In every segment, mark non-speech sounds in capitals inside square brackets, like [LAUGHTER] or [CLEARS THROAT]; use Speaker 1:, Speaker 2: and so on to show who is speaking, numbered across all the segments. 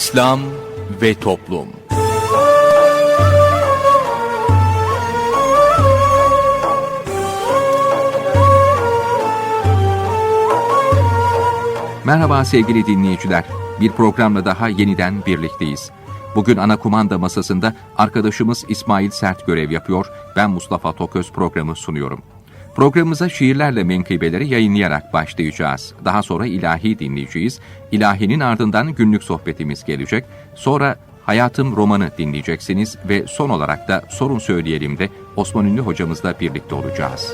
Speaker 1: İslam ve Toplum
Speaker 2: Merhaba sevgili dinleyiciler. Bir programla daha yeniden birlikteyiz. Bugün ana kumanda masasında arkadaşımız İsmail Sert görev yapıyor. Ben Mustafa Toköz programı sunuyorum. Programımıza şiirlerle menkıbeleri yayınlayarak başlayacağız. Daha sonra ilahi dinleyeceğiz. İlahinin ardından günlük sohbetimiz gelecek. Sonra Hayatım romanı dinleyeceksiniz ve son olarak da sorun söyleyelim de Osman Ünlü hocamızla birlikte olacağız.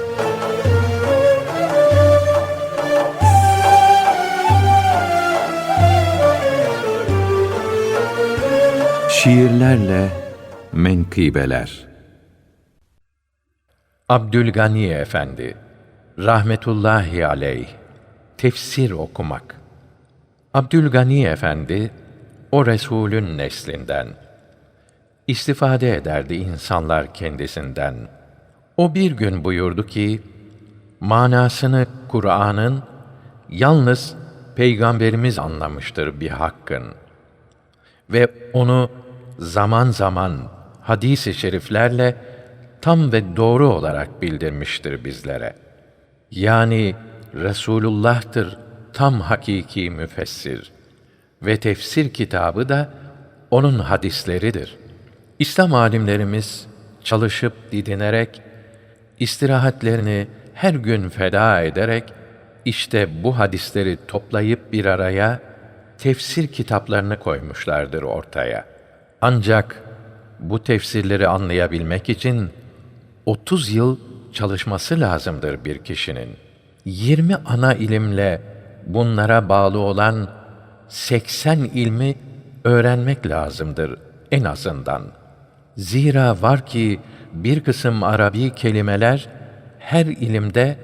Speaker 3: Şiirlerle Menkıbeler
Speaker 4: Abdülgani Efendi rahmetullahi aleyh tefsir okumak. Abdülgani Efendi o Resulün neslinden istifade ederdi insanlar kendisinden. O bir gün buyurdu ki manasını Kur'an'ın yalnız peygamberimiz anlamıştır bir hakkın ve onu zaman zaman hadis-i şeriflerle tam ve doğru olarak bildirmiştir bizlere. Yani Resulullah'tır tam hakiki müfessir ve tefsir kitabı da onun hadisleridir. İslam alimlerimiz çalışıp didinerek, istirahatlerini her gün feda ederek, işte bu hadisleri toplayıp bir araya, tefsir kitaplarını koymuşlardır ortaya. Ancak bu tefsirleri anlayabilmek için 30 yıl çalışması lazımdır bir kişinin. 20 ana ilimle bunlara bağlı olan 80 ilmi öğrenmek lazımdır en azından. Zira var ki bir kısım Arabi kelimeler her ilimde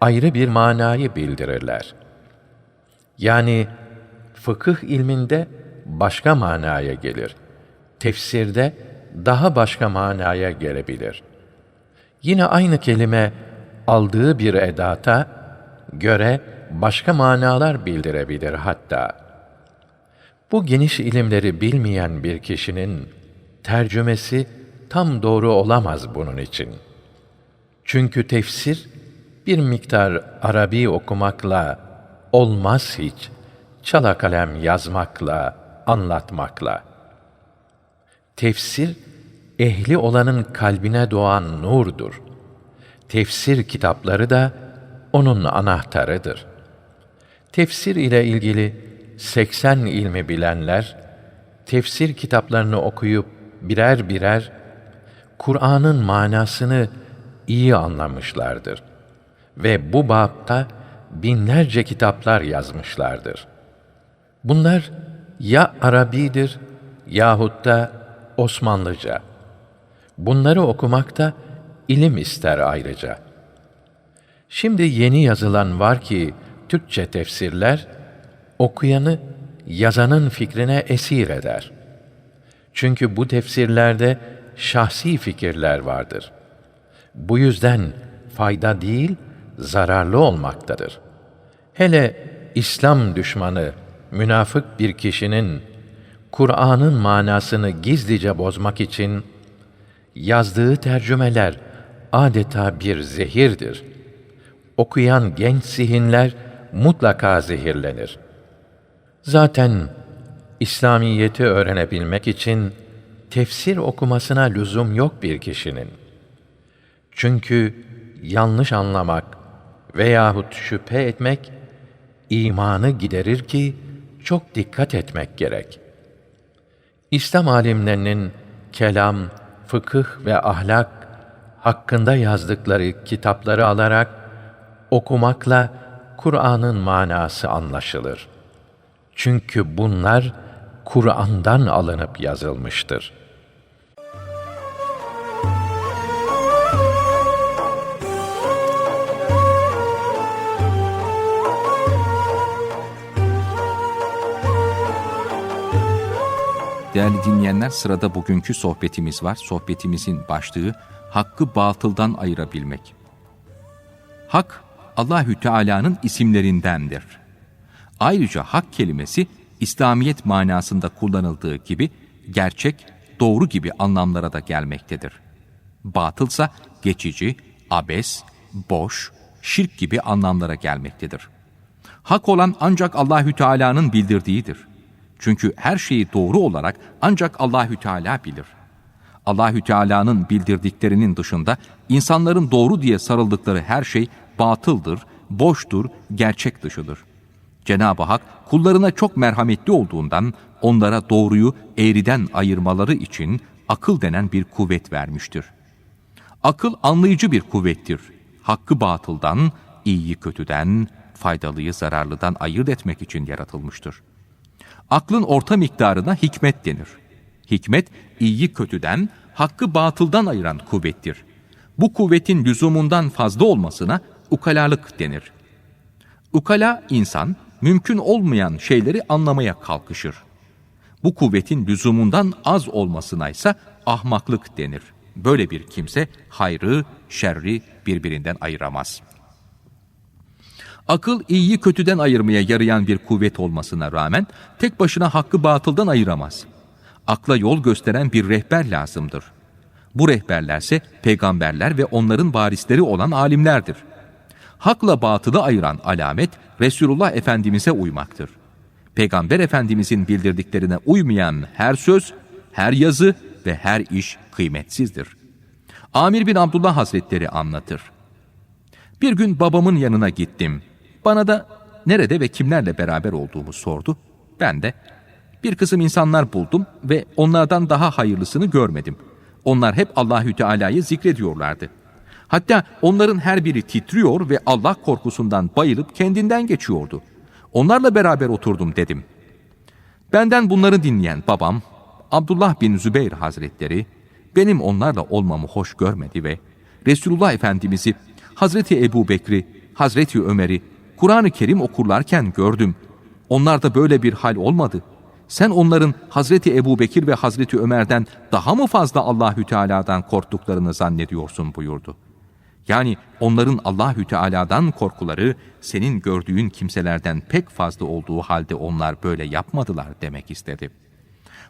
Speaker 4: ayrı bir manayı bildirirler. Yani fıkıh ilminde başka manaya gelir. Tefsirde daha başka manaya gelebilir. Yine aynı kelime aldığı bir edata göre başka manalar bildirebilir hatta. Bu geniş ilimleri bilmeyen bir kişinin tercümesi tam doğru olamaz bunun için. Çünkü tefsir bir miktar Arabi okumakla olmaz hiç, çala kalem yazmakla, anlatmakla. Tefsir, ehli olanın kalbine doğan nurdur. Tefsir kitapları da onun anahtarıdır. Tefsir ile ilgili 80 ilmi bilenler, tefsir kitaplarını okuyup birer birer Kur'an'ın manasını iyi anlamışlardır ve bu bapta binlerce kitaplar yazmışlardır. Bunlar ya Arabidir yahut da Osmanlıca. Bunları okumakta ilim ister ayrıca. Şimdi yeni yazılan var ki Türkçe tefsirler okuyanı yazanın fikrine esir eder. Çünkü bu tefsirlerde şahsi fikirler vardır. Bu yüzden fayda değil, zararlı olmaktadır. Hele İslam düşmanı, münafık bir kişinin Kur'an'ın manasını gizlice bozmak için yazdığı tercümeler adeta bir zehirdir. Okuyan genç zihinler mutlaka zehirlenir. Zaten İslamiyeti öğrenebilmek için tefsir okumasına lüzum yok bir kişinin. Çünkü yanlış anlamak veyahut şüphe etmek imanı giderir ki çok dikkat etmek gerek. İslam alimlerinin kelam, fıkıh ve ahlak hakkında yazdıkları kitapları alarak okumakla Kur'an'ın manası anlaşılır. Çünkü bunlar Kur'an'dan alınıp yazılmıştır.
Speaker 2: Değerli dinleyenler sırada bugünkü sohbetimiz var. Sohbetimizin başlığı hakkı batıldan ayırabilmek. Hak Allahü Teala'nın isimlerindendir. Ayrıca hak kelimesi İslamiyet manasında kullanıldığı gibi gerçek, doğru gibi anlamlara da gelmektedir. Batılsa geçici, abes, boş, şirk gibi anlamlara gelmektedir. Hak olan ancak Allahü Teala'nın bildirdiğidir. Çünkü her şeyi doğru olarak ancak Allahü Teala bilir. Allahü Teala'nın bildirdiklerinin dışında insanların doğru diye sarıldıkları her şey batıldır, boştur, gerçek dışıdır. Cenab-ı Hak kullarına çok merhametli olduğundan onlara doğruyu eğriden ayırmaları için akıl denen bir kuvvet vermiştir. Akıl anlayıcı bir kuvvettir. Hakkı batıldan, iyiyi kötüden, faydalıyı zararlıdan ayırt etmek için yaratılmıştır. Aklın orta miktarına hikmet denir. Hikmet, iyiyi kötüden, hakkı batıldan ayıran kuvvettir. Bu kuvvetin lüzumundan fazla olmasına ukalalık denir. Ukala insan, mümkün olmayan şeyleri anlamaya kalkışır. Bu kuvvetin lüzumundan az olmasına ise ahmaklık denir. Böyle bir kimse hayrı, şerri birbirinden ayıramaz. Akıl iyiyi kötüden ayırmaya yarayan bir kuvvet olmasına rağmen tek başına hakkı batıldan ayıramaz. Akla yol gösteren bir rehber lazımdır. Bu rehberlerse peygamberler ve onların varisleri olan alimlerdir. Hakla batılı ayıran alamet Resulullah Efendimiz'e uymaktır. Peygamber Efendimizin bildirdiklerine uymayan her söz, her yazı ve her iş kıymetsizdir. Amir bin Abdullah Hazretleri anlatır. Bir gün babamın yanına gittim. Bana da nerede ve kimlerle beraber olduğumu sordu. Ben de bir kısım insanlar buldum ve onlardan daha hayırlısını görmedim. Onlar hep Allahü Teala'yı zikrediyorlardı. Hatta onların her biri titriyor ve Allah korkusundan bayılıp kendinden geçiyordu. Onlarla beraber oturdum dedim. Benden bunları dinleyen babam, Abdullah bin Zübeyir Hazretleri, benim onlarla olmamı hoş görmedi ve Resulullah Efendimiz'i, Hazreti Ebu Bekri, Hazreti Ömer'i Kur'an-ı Kerim okurlarken gördüm. Onlarda böyle bir hal olmadı. Sen onların Hazreti Ebu Bekir ve Hazreti Ömer'den daha mı fazla Allahü Teala'dan korktuklarını zannediyorsun buyurdu. Yani onların Allahü Teala'dan korkuları senin gördüğün kimselerden pek fazla olduğu halde onlar böyle yapmadılar demek istedi.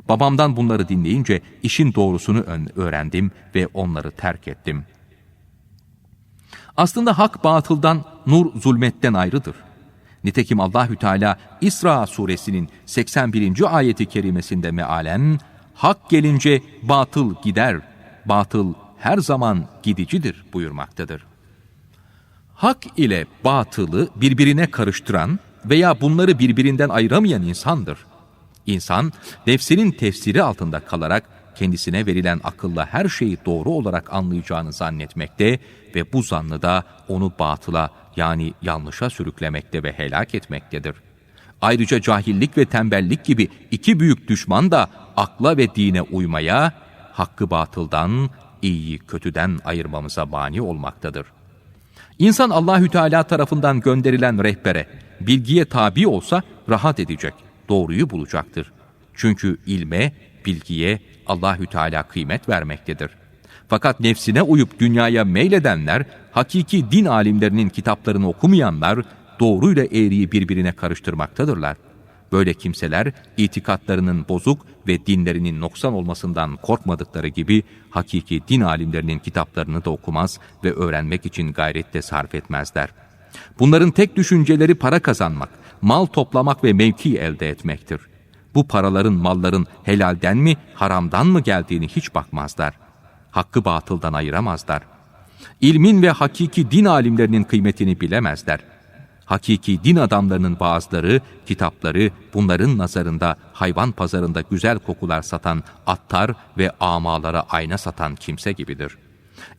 Speaker 2: Babamdan bunları dinleyince işin doğrusunu öğrendim ve onları terk ettim. Aslında hak batıldan, nur zulmetten ayrıdır. Nitekim Allahü Teala İsra suresinin 81. ayeti kerimesinde mealen hak gelince batıl gider, batıl her zaman gidicidir buyurmaktadır. Hak ile batılı birbirine karıştıran veya bunları birbirinden ayıramayan insandır. İnsan, nefsinin tefsiri altında kalarak kendisine verilen akılla her şeyi doğru olarak anlayacağını zannetmekte ve bu zannı da onu batıla yani yanlışa sürüklemekte ve helak etmektedir. Ayrıca cahillik ve tembellik gibi iki büyük düşman da akla ve dine uymaya, hakkı batıldan, iyiyi kötüden ayırmamıza mani olmaktadır. İnsan Allahü Teala tarafından gönderilen rehbere, bilgiye tabi olsa rahat edecek, doğruyu bulacaktır. Çünkü ilme, bilgiye Allahü Teala kıymet vermektedir. Fakat nefsine uyup dünyaya meyledenler, hakiki din alimlerinin kitaplarını okumayanlar, doğruyla eğriyi birbirine karıştırmaktadırlar. Böyle kimseler itikatlarının bozuk ve dinlerinin noksan olmasından korkmadıkları gibi hakiki din alimlerinin kitaplarını da okumaz ve öğrenmek için gayrette sarf etmezler. Bunların tek düşünceleri para kazanmak, mal toplamak ve mevki elde etmektir. Bu paraların, malların helalden mi, haramdan mı geldiğini hiç bakmazlar. Hakkı batıldan ayıramazlar. İlmin ve hakiki din alimlerinin kıymetini bilemezler. Hakiki din adamlarının bazıları, kitapları bunların nazarında hayvan pazarında güzel kokular satan attar ve amalara ayna satan kimse gibidir.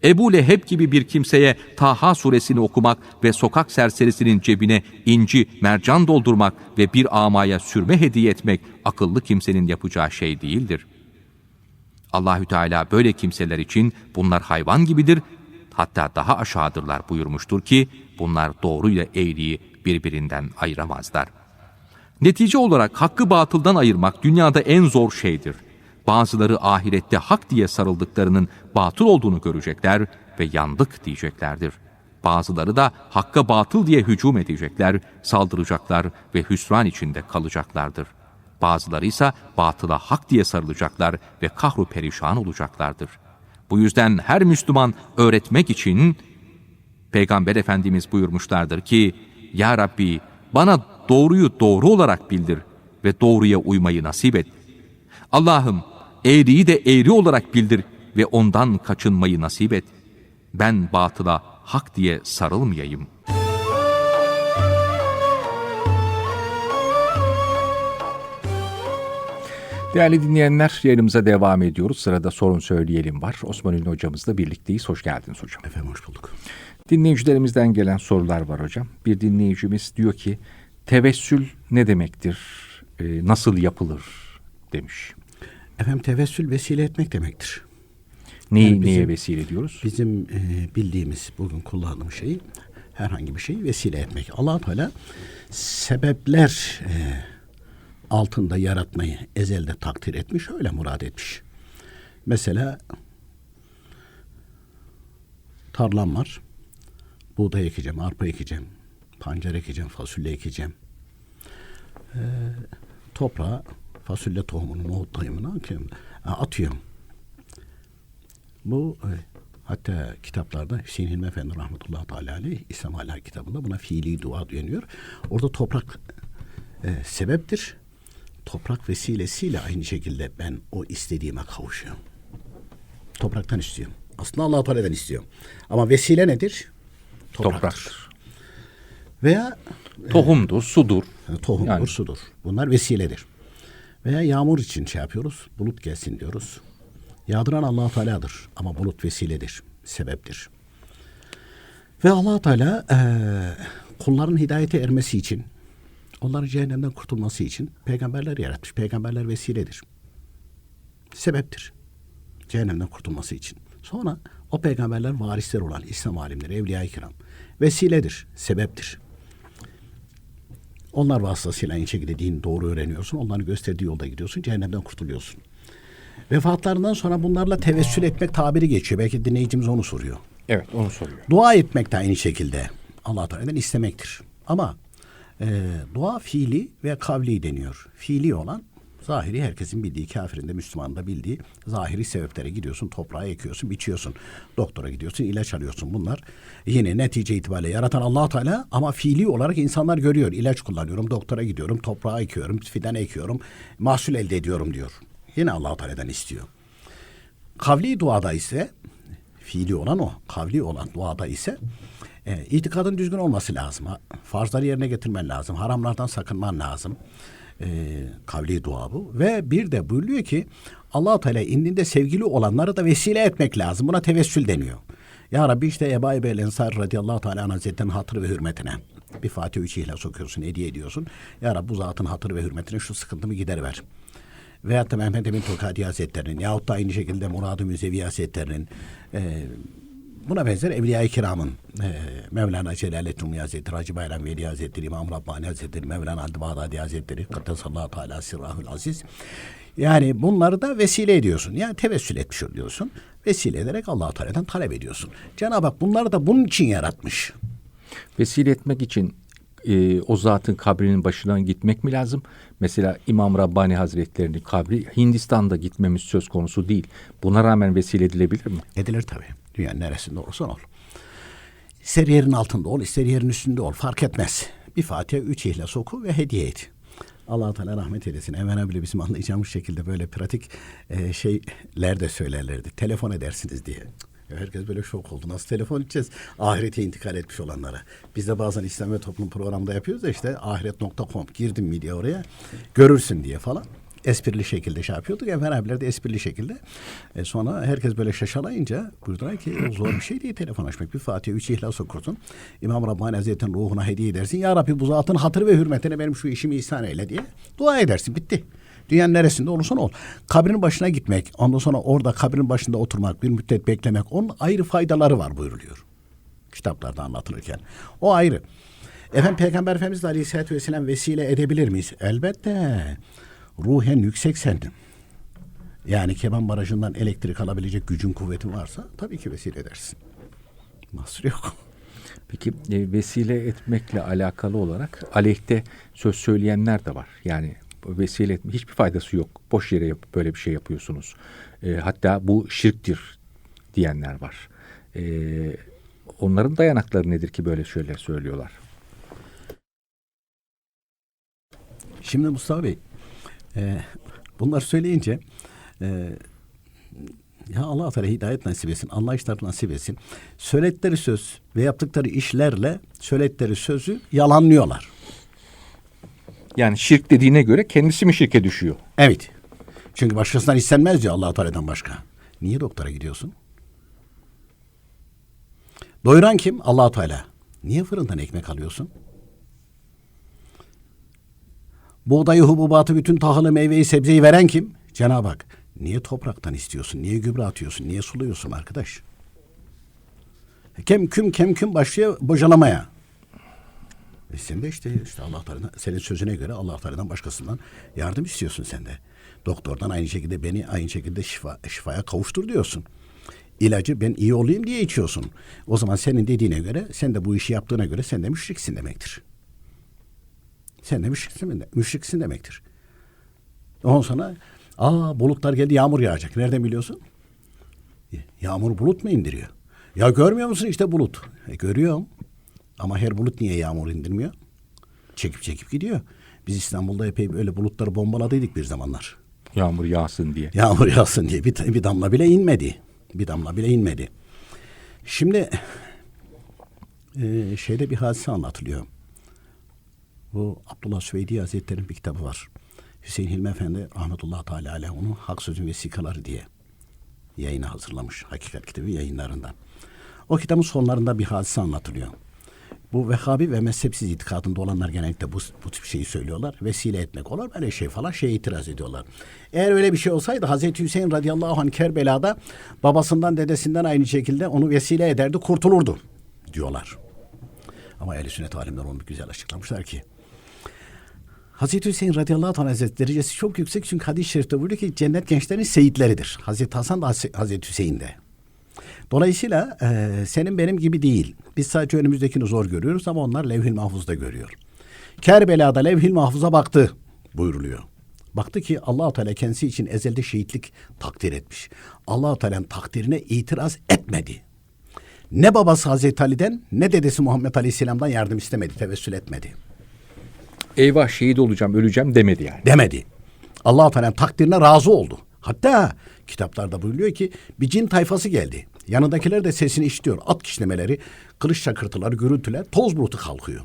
Speaker 2: Ebu Leheb gibi bir kimseye Taha suresini okumak ve sokak serserisinin cebine inci, mercan doldurmak ve bir amaya sürme hediye etmek akıllı kimsenin yapacağı şey değildir. Allahü Teala böyle kimseler için bunlar hayvan gibidir, hatta daha aşağıdırlar buyurmuştur ki bunlar doğruyla eğriyi birbirinden ayıramazlar. Netice olarak hakkı batıldan ayırmak dünyada en zor şeydir. Bazıları ahirette hak diye sarıldıklarının batıl olduğunu görecekler ve yandık diyeceklerdir. Bazıları da hakka batıl diye hücum edecekler, saldıracaklar ve hüsran içinde kalacaklardır. Bazıları ise batıla hak diye sarılacaklar ve kahru perişan olacaklardır. Bu yüzden her Müslüman öğretmek için Peygamber Efendimiz buyurmuşlardır ki, Ya Rabbi bana doğruyu doğru olarak bildir ve doğruya uymayı nasip et. Allah'ım eğriyi de eğri olarak bildir ve ondan kaçınmayı nasip et. Ben batıla hak diye sarılmayayım. Değerli dinleyenler yayınımıza devam ediyoruz. Sırada sorun söyleyelim var. Osman Ünlü hocamızla birlikteyiz. Hoş geldiniz hocam.
Speaker 5: Efendim hoş bulduk.
Speaker 2: Dinleyicilerimizden gelen sorular var hocam. Bir dinleyicimiz diyor ki tevessül ne demektir? Ee, nasıl yapılır demiş.
Speaker 5: Efendim tevessül vesile etmek demektir.
Speaker 2: Neyi
Speaker 5: Yani bizim-
Speaker 2: neye vesile diyoruz?
Speaker 5: Bizim e, bildiğimiz bugün kullandığımız şey herhangi bir şeyi vesile etmek. allah Teala sebepler e, altında yaratmayı ezelde takdir etmiş, öyle murad etmiş. Mesela tarlam var. Buğday ekeceğim, arpa ekeceğim, pancar ekeceğim, fasulye ekeceğim. Ee, toprağa fasulye tohumunu, nohut tohumunu atıyorum. Bu e, hatta kitaplarda Hüseyin Hilmi Efendi rahmetullahi teala aleyh İslam Hala kitabında buna fiili dua deniyor. Orada toprak e, sebeptir. Toprak vesilesiyle aynı şekilde ben o istediğime kavuşuyorum. Topraktan istiyorum. Aslında Allah Teala'dan istiyorum. Ama vesile nedir? Topraktır.
Speaker 2: Topraktır.
Speaker 5: Veya
Speaker 2: Tohumdur, sudur.
Speaker 5: yani tohumdur,
Speaker 2: Yani-
Speaker 5: sudur. Bunlar vesiledir. Veya yağmur için şey yapıyoruz. Bulut gelsin diyoruz. Yağdıran allah Teala'dır. Ama bulut vesiledir. Sebeptir. Ve allah Teala eee, kulların hidayete ermesi için, onların cehennemden kurtulması için peygamberler yaratmış. Peygamberler vesiledir. Sebeptir. Cehennemden kurtulması için. Sonra o peygamberler varisler olan İslam alimleri, evliya-i kiram vesiledir, sebeptir. Onlar vasıtasıyla şekilde din doğru öğreniyorsun. Onların gösterdiği yolda gidiyorsun. Cehennemden kurtuluyorsun. Vefatlarından sonra bunlarla tevessül etmek tabiri geçiyor. Belki dinleyicimiz onu soruyor.
Speaker 2: Evet onu soruyor.
Speaker 5: Dua etmek de aynı şekilde Allah Teala'dan istemektir. Ama e, dua fiili ve kavli deniyor. Fiili olan zahiri herkesin bildiği, kafirin de Müslümanın da bildiği zahiri sebeplere gidiyorsun, toprağa ekiyorsun, biçiyorsun. Doktora gidiyorsun, ilaç alıyorsun. Bunlar yine netice itibariyle yaratan allah Teala ama fiili olarak insanlar görüyor. İlaç kullanıyorum, doktora gidiyorum, toprağa ekiyorum, fidan ekiyorum, mahsul elde ediyorum diyor. Yine allah Teala'dan istiyor. Kavli duada ise fiili olan o. Kavli olan duada ise e, itikadın düzgün olması lazım. Farzları yerine getirmen lazım. Haramlardan sakınman lazım. E, kavli dua bu. Ve bir de buyuruyor ki allah Teala indinde sevgili olanları da vesile etmek lazım. Buna tevessül deniyor. Ya Rabbi işte Ebu Eyyub Ensar radıyallahu teala hazretlerinin hatırı ve hürmetine bir Fatih üç ihlas okuyorsun, hediye ediyorsun. Ya Rabbi bu zatın hatırı ve hürmetine şu sıkıntımı gider Veyahut da Mehmet Emin Tokadi Hazretleri'nin yahut da aynı şekilde Murad-ı Müzevi Hazretleri'nin e, buna benzer Evliya-i Kiram'ın e, Mevlana Celaleddin Rumi Hazretleri, Hacı Bayram Veli Hazretleri, İmam Rabbani Hazretleri, Mevlana Halid Bağdadi Hazretleri, Kıddesallahu Teala Sirrahül Aziz. Yani bunları da vesile ediyorsun. Yani tevessül etmiş oluyorsun. Vesile ederek allah Teala'dan talep ediyorsun. Cenab-ı Hak bunları da bunun için yaratmış.
Speaker 2: Vesile etmek için e, o zatın kabrinin başına gitmek mi lazım? Mesela İmam Rabbani Hazretleri'nin kabri Hindistan'da gitmemiz söz konusu değil. Buna rağmen vesile edilebilir mi?
Speaker 5: Edilir tabii. Dünyanın neresinde olursan ol. İster yerin altında ol, ister yerin üstünde ol. Fark etmez. Bir Fatiha, üç ihlas oku ve hediye et. allah Teala rahmet eylesin. Hemen bile bizim anlayacağımız şekilde böyle pratik e, şeyler de söylerlerdi. Telefon edersiniz diye. Ya Herkes böyle şok oldu. Nasıl telefon edeceğiz? Ahirete intikal etmiş olanlara. Biz de bazen İslam ve Toplum programda yapıyoruz da işte ahiret.com girdim mi diye oraya görürsün diye falan esprili şekilde şey yapıyorduk. Enver abiler de esprili şekilde. E sonra herkes böyle şaşalayınca buyurdular ki "O zor bir şey değil telefon açmak. Bir Fatiha, üç ihlas okursun. İmam Rabbani Hazretleri'nin ruhuna hediye edersin. Ya Rabbi bu zatın hatırı ve hürmetine benim şu işimi ihsan eyle diye dua edersin. Bitti. Dünyanın neresinde olursan ol. Kabrin başına gitmek, ondan sonra orada kabrin başında oturmak, bir müddet beklemek, onun ayrı faydaları var buyuruluyor. Kitaplarda anlatılırken. O ayrı. Efendim Peygamber Efendimiz Aleyhisselatü Vesselam vesile edebilir miyiz? Elbette. Ruhen yüksek sendin. Yani Keban Barajı'ndan elektrik alabilecek gücün kuvvetin varsa tabii ki vesile edersin. Mahsur yok.
Speaker 2: Peki e, vesile etmekle alakalı olarak aleyhte söz söyleyenler de var. Yani
Speaker 6: vesile etme hiçbir faydası yok. Boş yere yap- böyle bir şey yapıyorsunuz. E, hatta bu şirktir diyenler var. E, onların dayanakları nedir ki böyle şöyle söylüyorlar?
Speaker 5: Şimdi Mustafa Bey, e, bunlar söyleyince e, ya Allah Teala hidayet nasip etsin, anlayışlar nasip etsin. Söyledikleri söz ve yaptıkları işlerle söyledikleri sözü yalanlıyorlar.
Speaker 6: Yani şirk dediğine göre kendisi mi şirke düşüyor?
Speaker 5: Evet. Çünkü başkasından istenmez diyor Allah Teala'dan başka. Niye doktora gidiyorsun? Doyuran kim? Allah Teala. Niye fırından ekmek alıyorsun? Buğdayı, hububatı, bütün tahılı, meyveyi, sebzeyi veren kim? Cenab-ı Hak. Niye topraktan istiyorsun? Niye gübre atıyorsun? Niye suluyorsun arkadaş? Kem küm kem küm başlıyor bocalamaya. E sen de işte, işte Allah Teala'dan, senin sözüne göre Allah Teala'dan başkasından yardım istiyorsun sen de. Doktordan aynı şekilde beni aynı şekilde şifa, şifaya kavuştur diyorsun. İlacı ben iyi olayım diye içiyorsun. O zaman senin dediğine göre, sen de bu işi yaptığına göre sen de müşriksin demektir. Sen de müşriksin, müşriksin demektir. Ondan sonra aa bulutlar geldi yağmur yağacak. Nereden biliyorsun? Yağmur bulut mu indiriyor? Ya görmüyor musun işte bulut? E, görüyorum. Ama her bulut niye yağmur indirmiyor? Çekip çekip gidiyor. Biz İstanbul'da epey böyle bulutları bombaladıydık bir zamanlar.
Speaker 6: Yağmur yağsın diye.
Speaker 5: Yağmur yağsın diye bir, bir damla bile inmedi. Bir damla bile inmedi. Şimdi e, şeyde bir hadise anlatılıyor. Bu Abdullah Süveydi Hazretleri'nin bir kitabı var. Hüseyin Hilmi Efendi rahmetullah teala aleyh onun Hak Sözün Vesikaları diye yayına hazırlamış. Hakikat kitabı yayınlarında. O kitabın sonlarında bir hadise anlatılıyor. Bu Vehhabi ve mezhepsiz itikadında olanlar genellikle bu, bu tip şeyi söylüyorlar. Vesile etmek olur böyle şey falan şeye itiraz ediyorlar. Eğer öyle bir şey olsaydı Hazreti Hüseyin radıyallahu anh Kerbela'da babasından dedesinden aynı şekilde onu vesile ederdi kurtulurdu diyorlar. Ama ehl sünnet alimler onu güzel açıklamışlar ki Hazreti Hüseyin radıyallahu anh hazretleri derecesi çok yüksek çünkü hadis-i şerifte buyuruyor ki cennet gençlerin seyitleridir. Hazreti Hasan da Hazreti Hüseyin de. Dolayısıyla e, senin benim gibi değil. Biz sadece önümüzdekini zor görüyoruz ama onlar levh-i mahfuzda görüyor. Kerbela'da levh-i mahfuza baktı buyuruluyor. Baktı ki allah Teala kendisi için ezelde şehitlik takdir etmiş. allah Teala'nın takdirine itiraz etmedi. Ne babası Hazreti Ali'den ne dedesi Muhammed Aleyhisselam'dan yardım istemedi, tevessül etmedi.
Speaker 6: Eyvah şehit olacağım, öleceğim demedi yani.
Speaker 5: Demedi. allah Teala'nın takdirine razı oldu. Hatta kitaplarda buyuruyor ki bir cin tayfası geldi. Yanındakiler de sesini işitiyor. At kişnemeleri, kılıç çakırtıları, gürültüler, toz bulutu kalkıyor.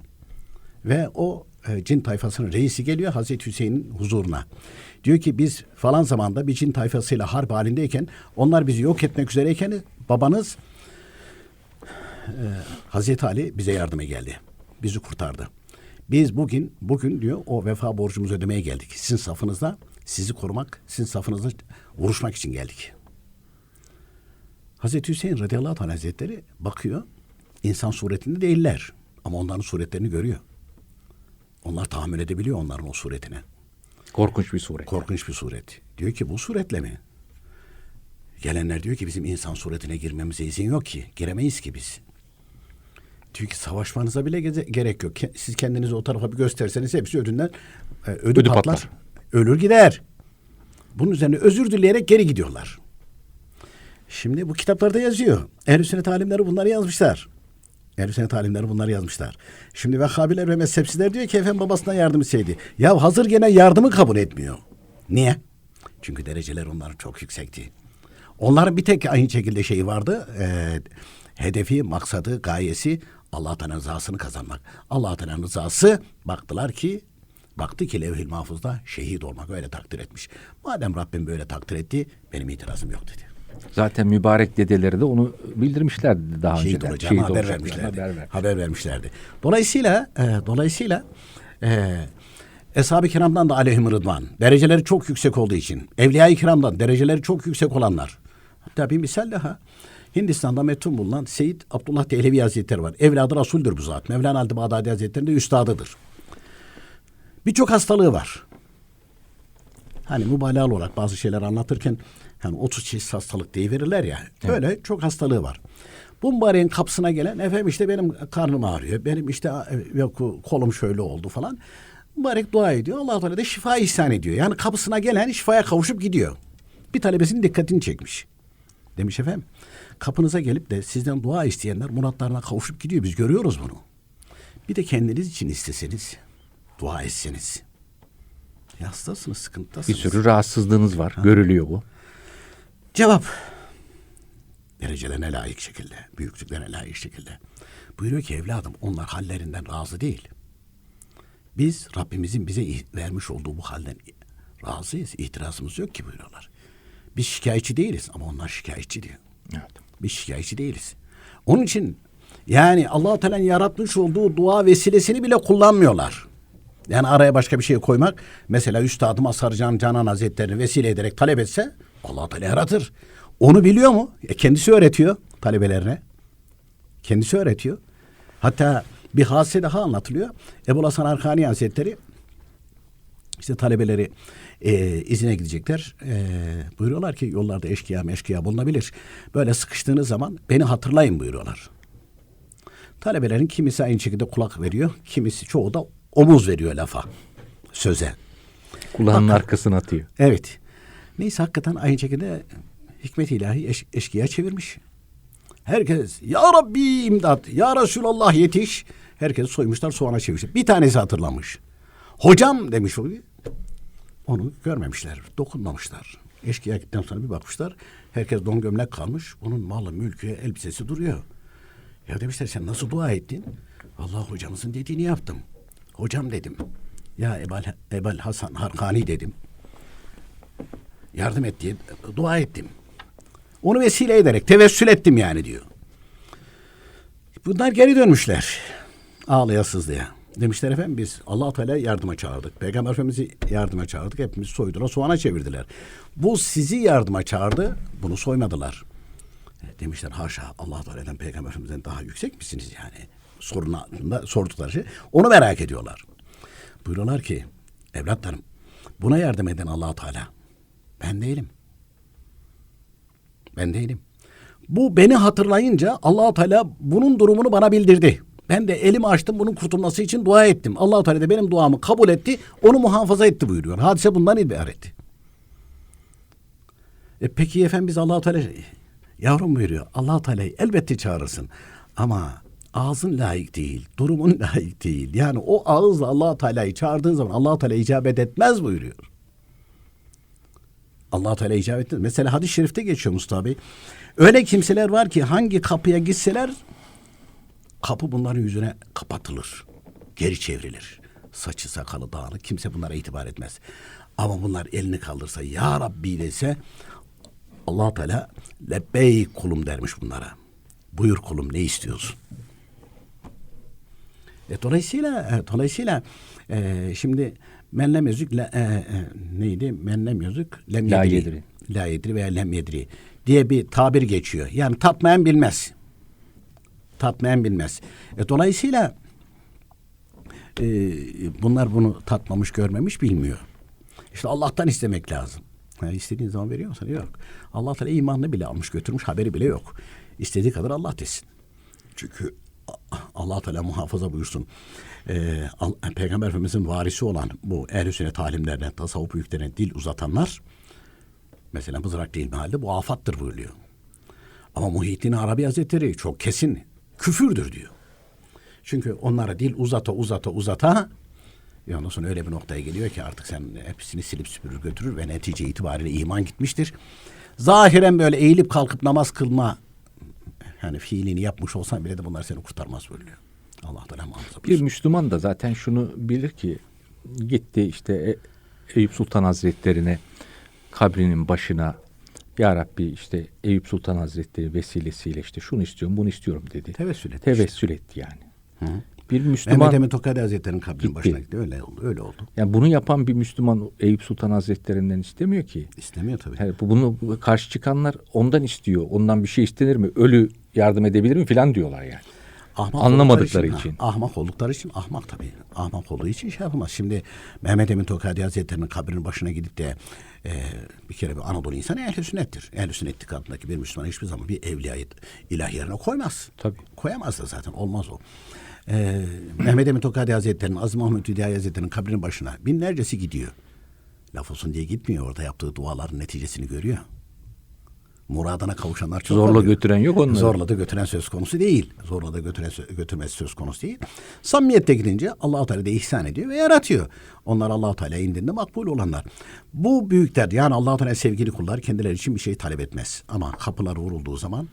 Speaker 5: Ve o e, cin tayfasının reisi geliyor Hazreti Hüseyin'in huzuruna. Diyor ki biz falan zamanda bir cin tayfasıyla harp halindeyken onlar bizi yok etmek üzereyken babanız e, Hazreti Ali bize yardıma geldi. Bizi kurtardı. Biz bugün bugün diyor o vefa borcumuzu ödemeye geldik. Sizin safınızda sizi korumak, sizin safınızda vuruşmak için geldik. Hazreti Hüseyin radıyallahu anh hazretleri bakıyor. insan suretinde değiller. Ama onların suretlerini görüyor. Onlar tahammül edebiliyor onların o suretine.
Speaker 6: Korkunç bir suret.
Speaker 5: Korkunç bir suret. Diyor ki bu suretle mi? Gelenler diyor ki bizim insan suretine girmemize izin yok ki. Giremeyiz ki biz. Ki savaşmanıza bile gerek yok. Siz kendinizi o tarafa bir gösterseniz hepsi ödünden e, ödü,
Speaker 6: Ödü
Speaker 5: patlar.
Speaker 6: patlar.
Speaker 5: Ölür gider. Bunun üzerine özür dileyerek geri gidiyorlar. Şimdi bu kitaplarda yazıyor. Ehl-i sünnet alimleri bunları yazmışlar. Ehl-i sünnet alimleri bunları yazmışlar. Şimdi Vehhabiler ve mezhepsizler diyor ki efendim babasından yardım istedi. Ya hazır gene yardımı kabul etmiyor. Niye? Çünkü dereceler onların çok yüksekti. Onların bir tek aynı şekilde şeyi vardı. e, hedefi, maksadı, gayesi Allah Teala'nın rızasını kazanmak. Allah Teala'nın rızası baktılar ki baktı ki levh-i mahfuzda şehit olmak öyle takdir etmiş. Madem Rabbim böyle takdir etti benim itirazım yok dedi.
Speaker 6: Zaten mübarek dedeleri de onu bildirmişlerdi daha
Speaker 5: şehit
Speaker 6: önceden.
Speaker 5: olacağını haber vermişlerdi.
Speaker 6: haber ver-
Speaker 5: Haber vermişlerdi. Dolayısıyla e, dolayısıyla e, Eshab-ı kiramdan da aleyhim rıdvan. Dereceleri çok yüksek olduğu için. Evliya-i kiramdan dereceleri çok yüksek olanlar. Hatta bir misal daha. Hindistan'da metun bulunan Seyyid Abdullah Dehlevi Hazretleri var. Evladı Resul'dür bu zat. Mevlana Halid Bağdadi Hazretleri'nin de üstadıdır. Birçok hastalığı var. Hani mübalağalı olarak bazı şeyler anlatırken hani 30 çeşit hastalık diye verirler ya. Böyle çok hastalığı var. Bu mübareğin kapısına gelen efendim işte benim karnım ağrıyor. Benim işte yok kolum şöyle oldu falan. Mübarek dua ediyor. allah Teala da şifa ihsan ediyor. Yani kapısına gelen şifaya kavuşup gidiyor. Bir talebesinin dikkatini çekmiş. Demiş efendim kapınıza gelip de sizden dua isteyenler muratlarına kavuşup gidiyor. Biz görüyoruz bunu. Bir de kendiniz için isteseniz, dua etseniz. Ya hastasınız,
Speaker 6: Bir
Speaker 5: sıkıntıdasınız.
Speaker 6: sürü rahatsızlığınız var. Görülüyor bu.
Speaker 5: Cevap. Derecelerine layık şekilde, büyüklüklerine layık şekilde. Buyuruyor ki evladım onlar hallerinden razı değil. Biz Rabbimizin bize vermiş olduğu bu halden razıyız. İtirazımız yok ki buyuruyorlar. Biz şikayetçi değiliz ama onlar şikayetçi diyor.
Speaker 6: Evet.
Speaker 5: Biz şikayetçi değiliz. Onun için yani allah Teala'nın yaratmış olduğu dua vesilesini bile kullanmıyorlar. Yani araya başka bir şey koymak. Mesela Üstadım Asarcan Canan Hazretleri'ni vesile ederek talep etse allah Teala yaratır. Onu biliyor mu? E kendisi öğretiyor talebelerine. Kendisi öğretiyor. Hatta bir hadise daha anlatılıyor. Ebu Hasan Arkani Hazretleri işte talebeleri e, izine gidecekler. E, buyuruyorlar ki yollarda eşkıya meşkıya bulunabilir. Böyle sıkıştığınız zaman beni hatırlayın buyuruyorlar. Talebelerin kimisi aynı şekilde kulak veriyor. Kimisi çoğu da omuz veriyor lafa. Söze.
Speaker 6: Kulağının arkasına atıyor.
Speaker 5: Evet. Neyse hakikaten aynı şekilde hikmet ilahi eş, eşkıya çevirmiş. Herkes ya Rabbi imdat, ya Resulallah yetiş. Herkes soymuşlar soğana çevirmişler. Bir tanesi hatırlamış. Hocam demiş o. Onu görmemişler, dokunmamışlar. Eşkıya gittikten sonra bir bakmışlar. Herkes don gömlek kalmış. Onun malı, mülkü, elbisesi duruyor. Ya demişler sen nasıl dua ettin? Vallahi hocamızın dediğini yaptım. Hocam dedim. Ya Ebal, Ebal Hasan Harkani dedim. Yardım et diye dua ettim. Onu vesile ederek tevessül ettim yani diyor. Bunlar geri dönmüşler. Ağlaya sızlaya. Demişler efendim biz allah Teala yardıma çağırdık. Peygamber Efendimiz'i yardıma çağırdık. Hepimiz soydular soğana çevirdiler. Bu sizi yardıma çağırdı. Bunu soymadılar. E, Demişler haşa allah Teala'dan Peygamber Efendimiz'den daha yüksek misiniz yani? Soruna sordukları şey. Onu merak ediyorlar. Buyuruyorlar ki evlatlarım buna yardım eden allah Teala. Ben değilim. Ben değilim. Bu beni hatırlayınca allah Teala bunun durumunu bana bildirdi. Ben de elimi açtım bunun kurtulması için dua ettim. allah Teala da benim duamı kabul etti. Onu muhafaza etti buyuruyor. Hadise bundan ibaret. E peki efendim biz allah Teala yavrum buyuruyor. allah Teala'yı elbette çağırırsın. Ama ağzın layık değil, durumun [LAUGHS] layık değil. Yani o ağızla allah Teala'yı çağırdığın zaman allah Teala icabet etmez buyuruyor. allah Teala icabet etmez. Mesela hadis-i şerifte geçiyor Mustafa Bey. Öyle kimseler var ki hangi kapıya gitseler kapı bunların yüzüne kapatılır. Geri çevrilir. Saçı sakalı dağınık kimse bunlara itibar etmez. Ama bunlar elini kaldırsa ya Rabbi dese allah Teala lebbeyk kulum dermiş bunlara. Buyur kulum ne istiyorsun? E, dolayısıyla e, dolayısıyla e, şimdi men lem yüzük e, e, neydi? Men lem yüzük lem yedri. La yedri veya lem yedri diye bir tabir geçiyor. Yani tatmayan bilmez. Tatmayan bilmez. E, dolayısıyla e, bunlar bunu tatmamış, görmemiş, bilmiyor. İşte Allah'tan istemek lazım. Yani istediğin zaman veriyor musun? Yok. Allah Teala imanını bile almış götürmüş haberi bile yok. İstediği kadar Allah desin. Çünkü Allah Teala muhafaza buyursun. Ee, Peygamber Efendimizin varisi olan bu ehl-i sünnet alimlerine, tasavvuf büyüklerine dil uzatanlar mesela mızrak değil halde bu afattır buyuruyor. Ama Muhyiddin Arabi Hazretleri çok kesin küfürdür diyor. Çünkü onlara dil uzata uzata uzata ya ondan sonra öyle bir noktaya geliyor ki artık sen hepsini silip süpürür götürür ve netice itibariyle iman gitmiştir. Zahiren böyle eğilip kalkıp namaz kılma yani fiilini yapmış olsan bile de bunlar seni kurtarmaz buyuruyor. Allah Teala muhafaza
Speaker 6: Bir. Müslüman da zaten şunu bilir ki gitti işte E- Eyüp Sultan Hazretlerine kabrinin başına Ya Rabbi işte Eyüp Sultan Hazretleri vesilesiyle işte şunu istiyorum bunu istiyorum dedi.
Speaker 5: Tevessül etti
Speaker 6: Tevessül etti yani.
Speaker 5: Hı.
Speaker 6: Bir
Speaker 5: Mehmet
Speaker 6: Müslüman
Speaker 5: Emin Tokadi Hazretleri'nin kabrinin başına gitti. Öyle oldu. Öyle oldu.
Speaker 6: yani bunu yapan bir Müslüman Eyüp Sultan Hazretlerinden istemiyor ki.
Speaker 5: İstemiyor tabii.
Speaker 6: Yani bu- bunu bu karşı çıkanlar ondan istiyor. Ondan bir şey istenir mi? Ölü yardım edebilir mi filan diyorlar yani.
Speaker 5: Ahmak
Speaker 6: Anlamadıkları için.
Speaker 5: Ha, ahmak oldukları için ahmak tabii. Ahmak olduğu için şey yapamaz. Şimdi Mehmet Emin Tokadi Hazretleri'nin kabrinin başına gidip de e, bir kere bir Anadolu insanı ehl-i sünnettir. Ehl-i sünnet itikadındaki bir Müslüman hiçbir zaman bir evliyayı ilah yerine koymaz.
Speaker 6: Tabii.
Speaker 5: Koyamaz da zaten olmaz o. e, Mehmet Emin Tokadi Hazretleri'nin, Aziz Mahmut Hüdayi Hazretleri'nin kabrinin başına binlercesi gidiyor. Laf olsun diye gitmiyor. Orada yaptığı duaların neticesini görüyor. Muradına kavuşanlar çok
Speaker 2: Zorla
Speaker 5: oluyor.
Speaker 2: götüren yok onları.
Speaker 5: Zorla da götüren söz konusu değil. Zorla da götüren götürmesi söz konusu değil. Samimiyette gidince Allah-u Teala da ihsan ediyor ve yaratıyor. Onlar Allah-u Teala indinde makbul olanlar. Bu büyükler yani Allah-u Teala sevgili kullar kendileri için bir şey talep etmez. Ama kapılar vurulduğu zaman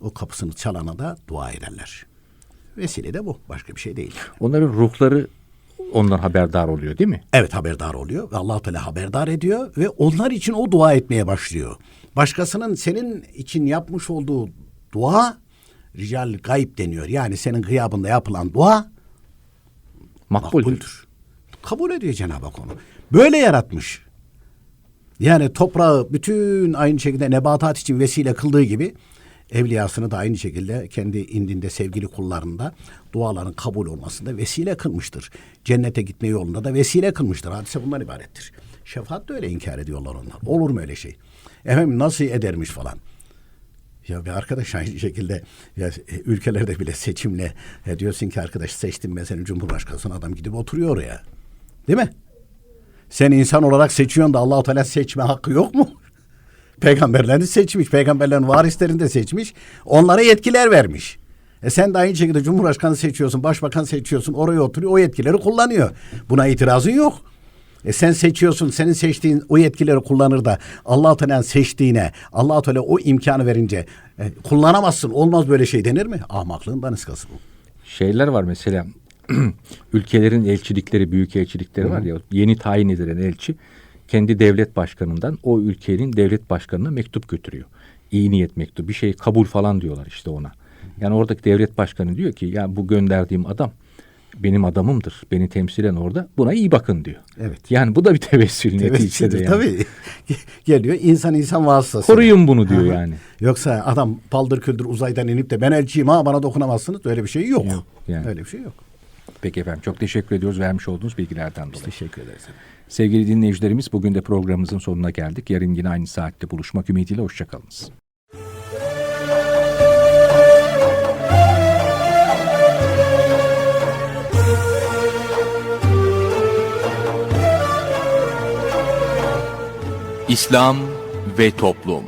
Speaker 5: o kapısını çalana da dua ederler. Vesile de bu. Başka bir şey değil.
Speaker 2: Onların ruhları ondan haberdar oluyor değil mi?
Speaker 5: Evet haberdar oluyor ve allah Teala haberdar ediyor ve onlar için o dua etmeye başlıyor. Başkasının senin için yapmış olduğu dua rical gayb deniyor. Yani senin gıyabında yapılan dua
Speaker 2: Makbuldür.
Speaker 5: makbuldür. Kabul ediyor Cenab-ı Hak onu. Böyle yaratmış. Yani toprağı bütün aynı şekilde nebatat için vesile kıldığı gibi evliyasını da aynı şekilde kendi indinde sevgili kullarında duaların kabul olmasında vesile kılmıştır. Cennete gitme yolunda da vesile kılmıştır. Hadise bundan ibarettir. Şefaat de öyle inkar ediyorlar onlar. Olur mu öyle şey? Efendim nasıl edermiş falan. Ya bir arkadaş aynı şekilde ya e, ülkelerde bile seçimle ya diyorsun ki arkadaş seçtim ben seni cumhurbaşkanısın adam gidip oturuyor oraya. Değil mi? Sen insan olarak seçiyorsun da Allahu Teala seçme hakkı yok mu? [LAUGHS] Peygamberlerini seçmiş, peygamberlerin varislerini de seçmiş. Onlara yetkiler vermiş. E sen de aynı şekilde Cumhurbaşkanı seçiyorsun, başbakan seçiyorsun, oraya oturuyor, o yetkileri kullanıyor. Buna itirazın yok. E sen seçiyorsun, senin seçtiğin o yetkileri kullanır da Allah-u Teala'nın seçtiğine, Allah-u Teala o imkanı verince e, kullanamazsın, olmaz böyle şey denir mi? Ahmaklığın daniskası bu.
Speaker 2: Şeyler var mesela [CLEARS THROAT] ülkelerin elçilikleri, büyük elçilikleri var ya yeni tayin edilen elçi kendi devlet başkanından o ülkenin devlet başkanına mektup götürüyor. İyi niyet mektubu bir şey kabul falan diyorlar işte ona. Yani oradaki devlet başkanı diyor ki ya bu gönderdiğim adam benim adamımdır. Beni temsilen orada. Buna iyi bakın diyor.
Speaker 5: Evet.
Speaker 2: Yani bu da bir tevessül neticede yani.
Speaker 5: tabii. [LAUGHS] Geliyor insan insan vasıtası.
Speaker 2: Koruyun bunu diyor
Speaker 5: hı.
Speaker 2: yani.
Speaker 5: Yoksa adam paldır küldür uzaydan inip de ben elçiyim ha bana dokunamazsınız. Öyle bir şey yok.
Speaker 2: Yok, yani.
Speaker 5: Öyle bir şey yok.
Speaker 2: Peki efendim çok teşekkür ediyoruz vermiş olduğunuz bilgilerden dolayı.
Speaker 5: Teşekkür ederiz.
Speaker 2: Sevgili dinleyicilerimiz bugün de programımızın sonuna geldik. Yarın yine aynı saatte buluşmak ümidiyle hoşçakalınız.
Speaker 7: İslam ve Toplum